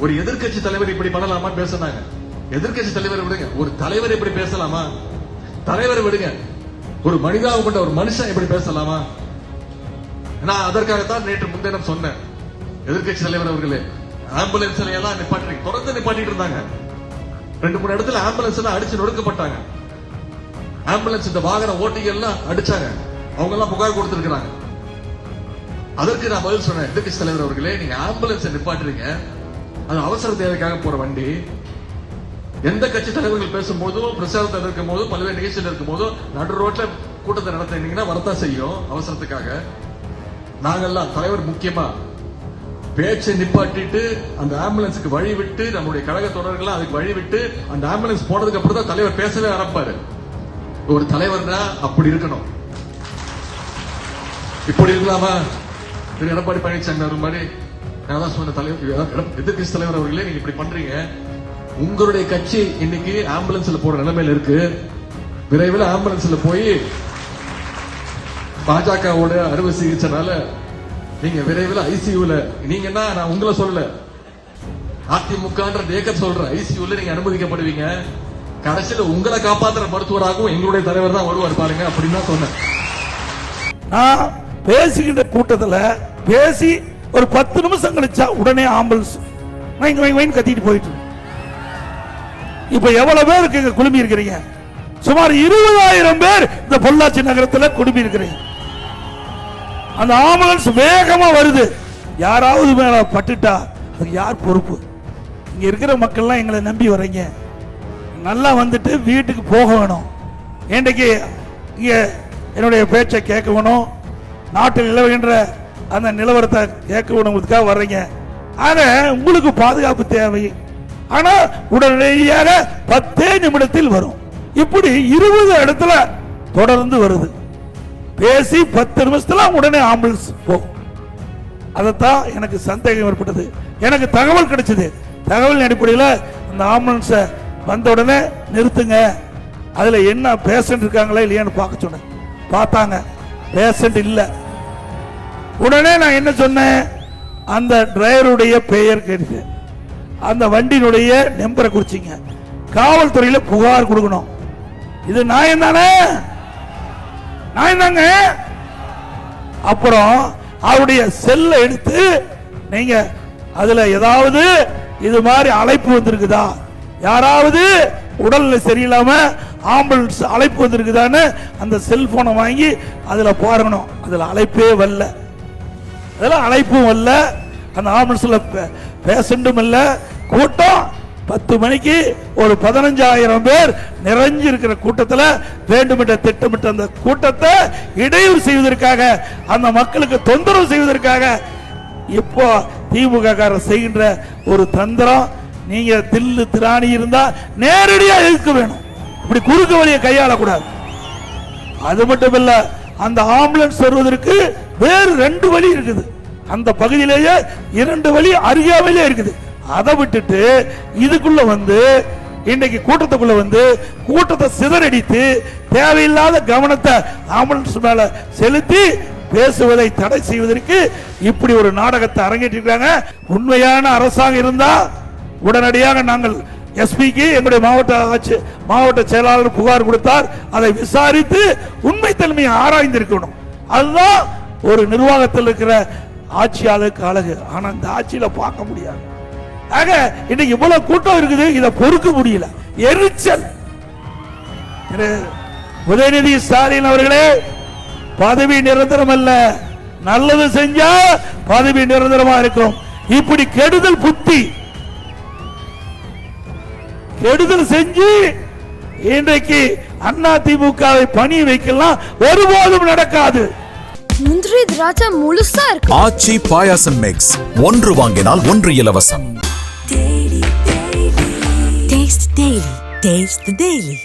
ஒரு எதிர்க்கட்சி தலைவர் இப்படி பண்ணலாமா பேசுனாங்க. எதிர்க்கட்சி தலைவர் விடுங்க. ஒரு தலைவர் இப்படி பேசலாமா? தலைவர் விடுங்க. ஒரு மனிதாவை கொண்ட ஒரு மனுஷன் இப்படி பேசலாமா? நான் அதற்காகத்தான் நேற்று முன்தினம் சொன்னேன். எதிர்க்கட்சி தலைவர் அவர்களே ஆம்புலன்ஸ்ல எல்லாம் நிப்பாட்டி தொடர்ந்து நிப்பாட்டிட்டு இருந்தாங்க. ரெண்டு மூணு இடத்துல ஆம்புலன்ஸ் எல்லாம் அடிச்சு நொடுக்கப்பட்டாங்க ஆம்புலன்ஸ் இந்த வாகன ஓட்டிகள் எல்லாம் அடிச்சாங்க. அவங்க எல்லாம் புகார் கொடுத்திருக்கிறாங்க. அதற்கு நான் பதில் சொன்னேன். எதிர்க்கட்சி தலைவர் அவர்களே நீங்க ஆம்புலன்ஸ் நிப்பாட்டுறீங்க. அது அவசர தேவைக்காக போற வண்டி. எந்த கட்சி தலைவர்கள் பேசும்போதும் பிரச்சாரத்தில் இருக்கும் போதும் பல்வேறு நிகழ்ச்சியில் இருக்கும் போதும் நடு ரோட்ல கூட்டத்தை நடத்தினீங்கன்னா வரத்தான் செய்யும் அவசரத்துக்காக. நாங்கெல்லாம் தலைவர் முக்கியமா பேச்சை நிப்பாட்டிட்டு அந்த ஆம்புலன்ஸுக்கு வழி விட்டு நம்முடைய கழக தொடர்கள் அதுக்கு வழி விட்டு அந்த ஆம்புலன்ஸ் போனதுக்கு அப்புறம் தான் தலைவர் பேசவே ஆரம்பிப்பாரு. ஒரு தலைவர்னா அப்படி இருக்கணும். இப்படி இருக்கலாமா? திரு எடப்பாடி பழனிசாமி அவர் மாதிரி நான் தான் சொன்ன தலைவர் எதிர்கட்சி தலைவர் அவர்களே நீங்க இப்படி பண்றீங்க. உங்களுடைய கட்சி இன்னைக்கு ஆம்புலன்ஸ்ல போற நிலைமையில இருக்கு. விரைவில் ஆம்புலன்ஸ்ல போய் பாஜகவோட அறுவை சிகிச்சைனால நீங்க விரைவில் ஐசியூல நீங்கன்னா நான் உங்களை சொல்லல. அதிமுகன்ற தேக்கர் சொல்ற ஐசியூல நீங்க அனுமதிக்கப்படுவீங்க. கடைசியில உங்களை காப்பாத்துற மருத்துவராகவும் எங்களுடைய தலைவர் தான் வருவார் பாருங்க அப்படின்னு தான் சொன்னேன். பேசுகின்ற கூட்டத்தில் பேசி ஒரு பத்து நிமிஷம் கழிச்சா உடனே ஆம்புலன்ஸ் வைங்க வைங்க வைங்க கத்திட்டு போயிட்டு. இப்ப எவ்வளவு பேருக்கு இங்க குழுமி இருக்கிறீங்க? சுமார் இருபதாயிரம் பேர் இந்த பொள்ளாச்சி நகரத்தில் குழுமி இருக்கிறீங்க. அந்த ஆம்புலன்ஸ் வேகமா வருது. யாராவது மேல பட்டுட்டா அதுக்கு யார் பொறுப்பு? இங்க இருக்கிற மக்கள்லாம் எங்களை நம்பி வர்றீங்க. நல்லா வந்துட்டு வீட்டுக்கு போக வேணும். இன்றைக்கு இங்க என்னுடைய பேச்சை கேட்க வேணும். நாட்டில் நிலவுகின்ற அந்த நிலவரத்தை கேட்க வேணுங்கிறதுக்காக வர்றீங்க. ஆனா உங்களுக்கு பாதுகாப்பு தேவை. ஆனா உடனடியாக பத்தே நிமிடத்தில் வரும். இப்படி இருபது இடத்துல தொடர்ந்து வருது. பேசி பத்து நிமிஷத்துல உடனே ஆம்புலன்ஸ் போகும். அதைத்தான் எனக்கு சந்தேகம் ஏற்பட்டது. எனக்கு தகவல் கிடைச்சது. தகவல் அடிப்படையில் அந்த ஆம்புலன்ஸை வந்த உடனே நிறுத்துங்க. அதில் என்ன பேஷண்ட் இருக்காங்களா இல்லையான்னு பார்க்க சொன்னேன். பார்த்தாங்க. பேஷண்ட் இல்லை. உடனே நான் என்ன சொன்னேன்? அந்த டிரைவருடைய பெயர் கேட்டு அந்த வண்டியினுடைய நம்பரை குறிச்சிங்க. காவல்துறையில் புகார் கொடுக்கணும். இது நான் தானே? நான் தாங்க. அப்புறம் அவருடைய செல்லை எடுத்து நீங்க அதுல ஏதாவது இது மாதிரி அழைப்பு வந்திருக்குதா? யாராவது உடல்நிலை சரியில்லாம ஆம்புலன்ஸ் அழைப்பு வந்திருக்குதான்னு அந்த செல்போனை வாங்கி அதுல பாருங்கணும். அதுல அழைப்பே வரல. அதெல்லாம் அழைப்பும் அல்ல. அந்த ஆம்புலன்ஸில் பேஷண்ட்டும் இல்லை கூட்டம் பத்து மணிக்கு ஒரு பதினஞ்சாயிரம் பேர் நிறைஞ்சு இருக்கிற கூட்டத்தில் வேண்டுமென்ற திட்டமிட்ட அந்த கூட்டத்தை இடையூறு செய்வதற்காக அந்த மக்களுக்கு தொந்தரவு செய்வதற்காக இப்போ திமுக காரர் செய்கின்ற ஒரு தந்திரம். நீங்க தில்லு திராணி இருந்தா நேரடியாக எதிர்க்க வேணும். இப்படி குறுக்கு வழியை கையாளக்கூடாது. அது மட்டும் இல்ல அந்த ஆம்புலன்ஸ் வருவதற்கு வேறு ரெண்டு வழி இருக்குது. அந்த பகுதியிலேயே இரண்டு வழி அருகாமையிலே இருக்குது. அதை விட்டுட்டு இதுக்குள்ள வந்து இன்னைக்கு கூட்டத்துக்குள்ள வந்து கூட்டத்தை சிதறடித்து தேவையில்லாத கவனத்தை ஆம்புலன்ஸ் மேல செலுத்தி பேசுவதை தடை செய்வதற்கு இப்படி ஒரு நாடகத்தை அரங்கேற்றிருக்காங்க உண்மையான அரசாங்கம் இருந்தா உடனடியாக நாங்கள் எஸ்பிக்கு எங்களுடைய மாவட்ட ஆட்சி மாவட்ட செயலாளர் புகார் கொடுத்தார். அதை விசாரித்து உண்மை தன்மையை ஆராய்ந்திருக்கணும். அதுதான் ஒரு நிர்வாகத்தில் இருக்கிற ஆட்சியாளருக்கு அழகு. ஆனா அந்த ஆட்சியில பார்க்க முடியாது. ஆக இன்னைக்கு இவ்வளவு கூட்டம் இருக்குது இதை பொறுக்க முடியல. எரிச்சல். உதயநிதி ஸ்டாலின் அவர்களே பதவி நிரந்தரம் அல்ல. நல்லது செஞ்சா பதவி நிரந்தரமா இருக்கும். இப்படி கெடுதல் புத்தி. கெடுதல் செஞ்சு இன்றைக்கு அண்ணா திமுகவை பணி வைக்கலாம். ஒருபோதும் நடக்காது. முந்திரி திராட்சை முழுசா இருக்கு ஆச்சி பாயாசம் மிக்ஸ் ஒன்று வாங்கினால் ஒன்று இலவசம் Taste the Daily. Taste the Daily.